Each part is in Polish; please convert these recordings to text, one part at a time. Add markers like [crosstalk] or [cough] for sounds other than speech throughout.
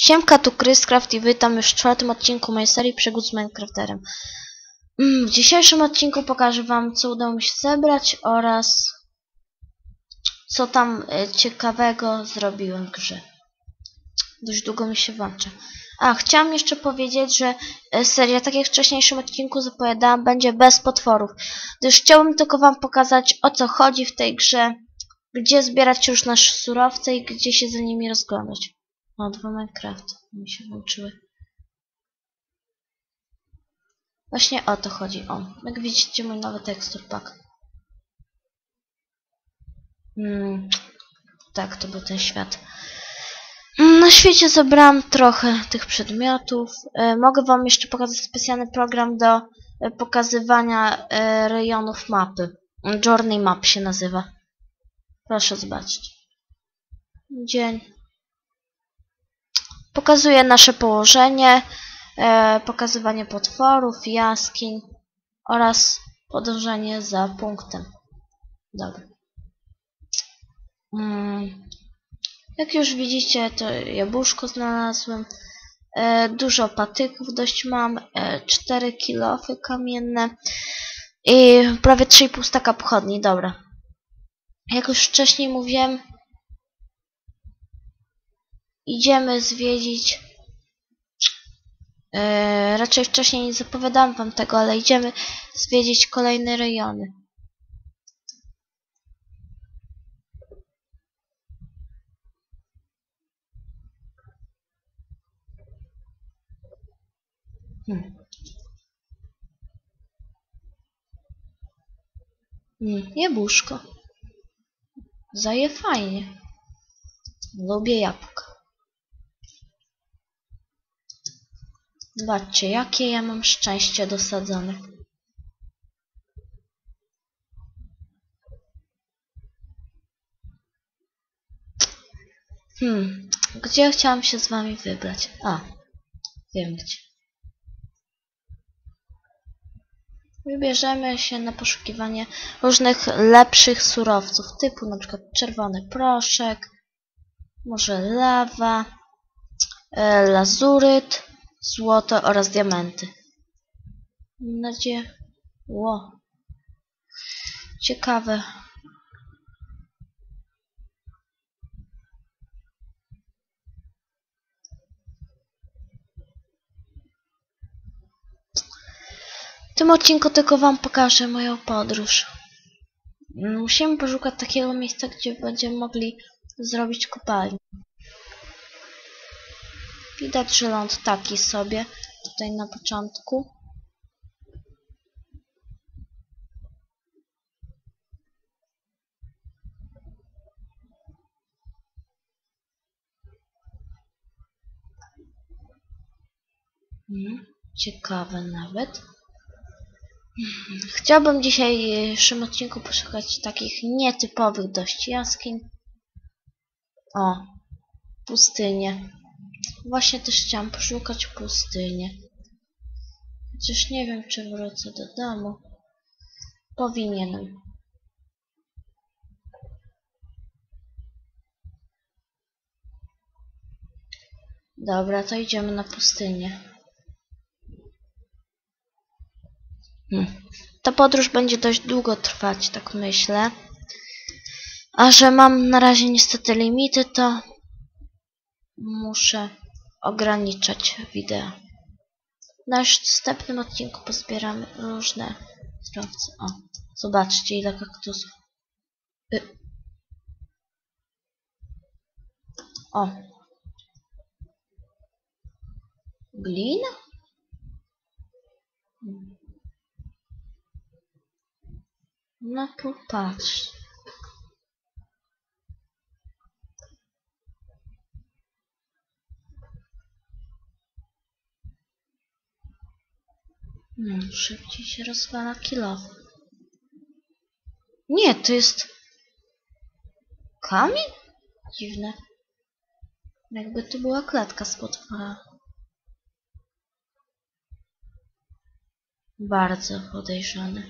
Siemka, tu Chriscraft i witam już w czwartym odcinku mojej serii przygód z Minecrafterem. Mm, W dzisiejszym odcinku pokażę wam, co udało mi się zebrać oraz co tam e, ciekawego zrobiłem w grze. Dość długo mi się włącza. A, chciałam jeszcze powiedzieć, że e, seria, tak jak w wcześniejszym odcinku zapowiadałam, będzie bez potworów. Gdyż chciałbym tylko wam pokazać, o co chodzi w tej grze, gdzie zbierać już nasze surowce i gdzie się za nimi rozglądać. O, dwa Minecraft mi się włączyły. Właśnie o to chodzi. O, jak widzicie mój nowy tekstur pack. Hmm, tak, to był ten świat. Mm, Na świecie zebrałam trochę tych przedmiotów. E, mogę wam jeszcze pokazać specjalny program do e, pokazywania e, rejonów mapy. Journey Map się nazywa. Proszę zobaczyć. Dzień. Pokazuje nasze położenie, e, pokazywanie potworów, jaskiń oraz podążanie za punktem. Dobra. Mm. Jak już widzicie, to jabłuszko znalazłem. E, dużo patyków dość mam. E, 4 kilofy kamienne. I prawie 3,5 staka pochodni. Dobra. Jak już wcześniej mówiłem, idziemy zwiedzić. E, raczej wcześniej nie zapowiadałam wam tego, ale idziemy zwiedzić kolejne rejony. Hmm. Hmm, jabłuszko. Zaje fajnie. Lubię jabłka. Zobaczcie, jakie ja mam szczęście dosadzone. Hmm, gdzie chciałam się z wami wybrać? A, wiem gdzie. Wybierzemy się na poszukiwanie różnych lepszych surowców, typu na przykład czerwony proszek, może lawa, e, lazuryt, złoto oraz diamenty. Mam nadzieję... Ło. Ciekawe. W tym odcinku tylko wam pokażę moją podróż. Musimy poszukać takiego miejsca, gdzie będziemy mogli zrobić kopalnię. Widać, że ląd taki sobie tutaj na początku. Mm, ciekawe nawet. Chciałbym w dzisiejszym odcinku poszukać takich nietypowych dość jaskiń. O, pustynię. Właśnie też chciałam poszukać pustynię. Chociaż nie wiem, czy wrócę do domu. Powinienem. Dobra, to idziemy na pustynię. Hmm. Ta podróż będzie dość długo trwać, tak myślę. A że mam na razie niestety limity, to muszę ograniczać wideo. Już następnym odcinku pozbieramy różne surowce. O, zobaczcie ile kaktusów. Y. O. Glina? No popatrz. Hmm, szybciej się rozwala kilo. Nie, to jest... Kamień? Dziwne. Jakby to była klatka z potwora. Bardzo podejrzane.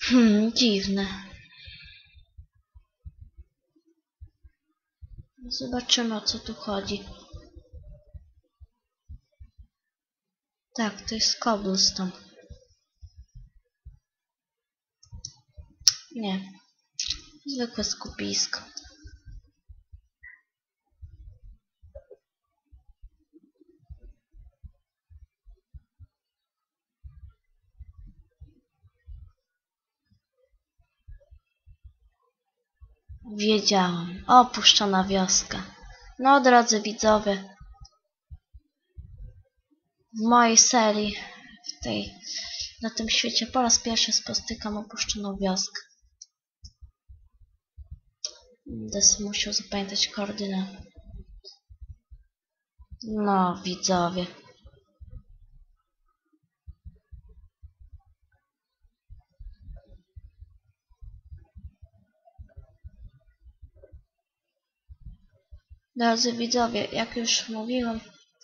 Hmm, dziwne. Zobaczymy o co tu chodzi. Tak, to jest cobblestone. Nie. Zwykłe skupisko. Wiedziałam. Opuszczona wioska. No, drodzy widzowie, w mojej serii, w tej, na tym świecie po raz pierwszy spotykam opuszczoną wioskę. Będę musiał zapamiętać koordynaty. No, widzowie. Drodzy widzowie, jak już mówiłem,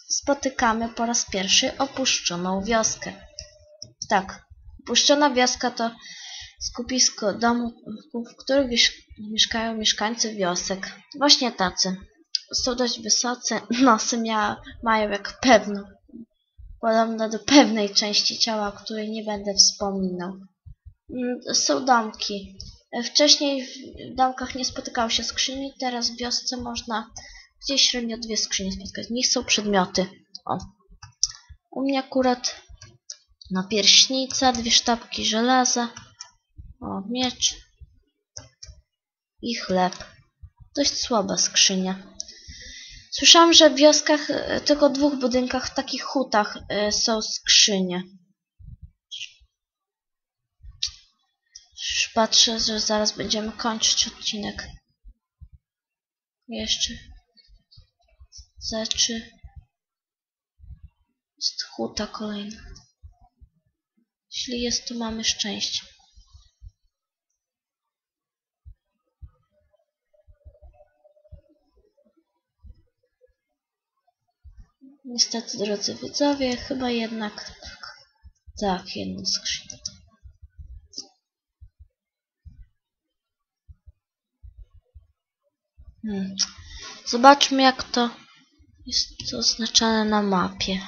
spotykamy po raz pierwszy opuszczoną wioskę. Tak, opuszczona wioska to skupisko domów, w których mieszkają mieszkańcy wiosek. Właśnie tacy. Są dość wysocy, [laughs] nosy mają jak pewno, podobne do pewnej części ciała, o której nie będę wspominał. Mm, Są domki. Wcześniej w domkach nie spotykały się skrzyni, teraz w wiosce można gdzieś średnio dwie skrzynie spotkać. W nich są przedmioty. O. U mnie akurat napierśnica, dwie sztabki żelaza, o, miecz i chleb. Dość słaba skrzynia. Słyszałam, że w wioskach, e, tylko dwóch budynkach, w takich hutach e, są skrzynie. Już patrzę, że zaraz będziemy kończyć odcinek. Jeszcze zeczy. Jest huta kolejna. Jeśli jest, to mamy szczęście. Niestety, drodzy widzowie, chyba jednak tak. Tak, jedno skrzynię. Hmm. Zobaczmy, jak to jest to oznaczone na mapie.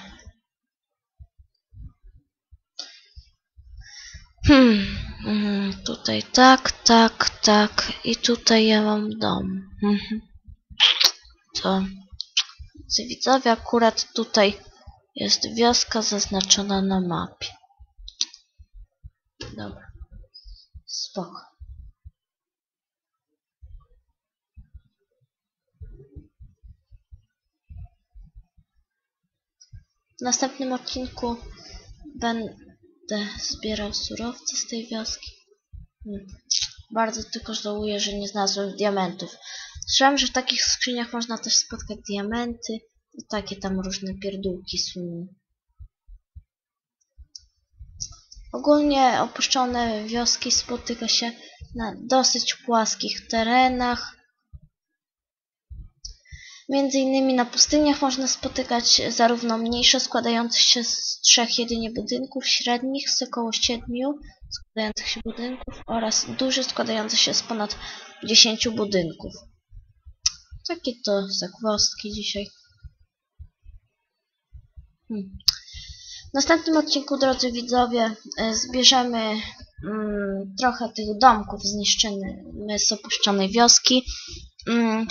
Hmm. mhm, Tutaj tak, tak, tak. I tutaj ja mam dom. Mhm. To. Drodzy widzowie, akurat tutaj jest wioska zaznaczona na mapie. Dobra. Spoko. W następnym odcinku będę zbierał surowce z tej wioski. Hmm. Bardzo tylko żałuję, że nie znalazłem diamentów. Słyszałem, że w takich skrzyniach można też spotkać diamenty i takie tam różne pierdółki słyną. Ogólnie opuszczone wioski spotyka się na dosyć płaskich terenach. Między innymi na pustyniach można spotykać zarówno mniejsze składające się z trzech jedynie budynków, średnich z około siedmiu składających się budynków oraz duże składające się z ponad 10 budynków. Takie to zagwozdki dzisiaj. Hmm. W następnym odcinku, drodzy widzowie, e, zbierzemy mm, trochę tych domków zniszczonych z opuszczonej wioski mm,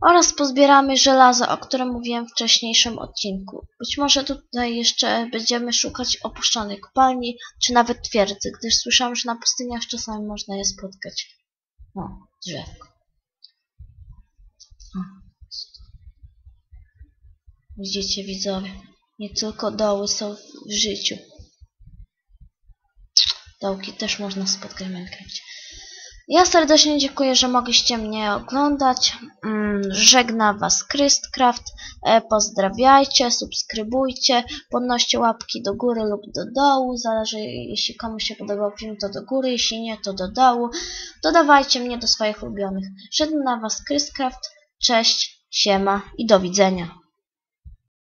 oraz pozbieramy żelazo, o którym mówiłem w wcześniejszym odcinku. Być może tutaj jeszcze będziemy szukać opuszczonej kopalni, czy nawet twierdzy, gdyż słyszałam, że na pustyniach czasami można je spotkać. O, drzewko. Widzicie widzowie, nie tylko doły są w, życiu. Dołki też można spotkać w. Ja serdecznie dziękuję, że mogliście mnie oglądać. Mm, Żegna Was Krystcraft. E, Pozdrawiajcie, subskrybujcie, podnoście łapki do góry lub do dołu. Zależy, jeśli komuś się podobał film, to do góry, jeśli nie, to do dołu. Dodawajcie mnie do swoich ulubionych. Żegna Was Krystcraft. Cześć, siema i do widzenia.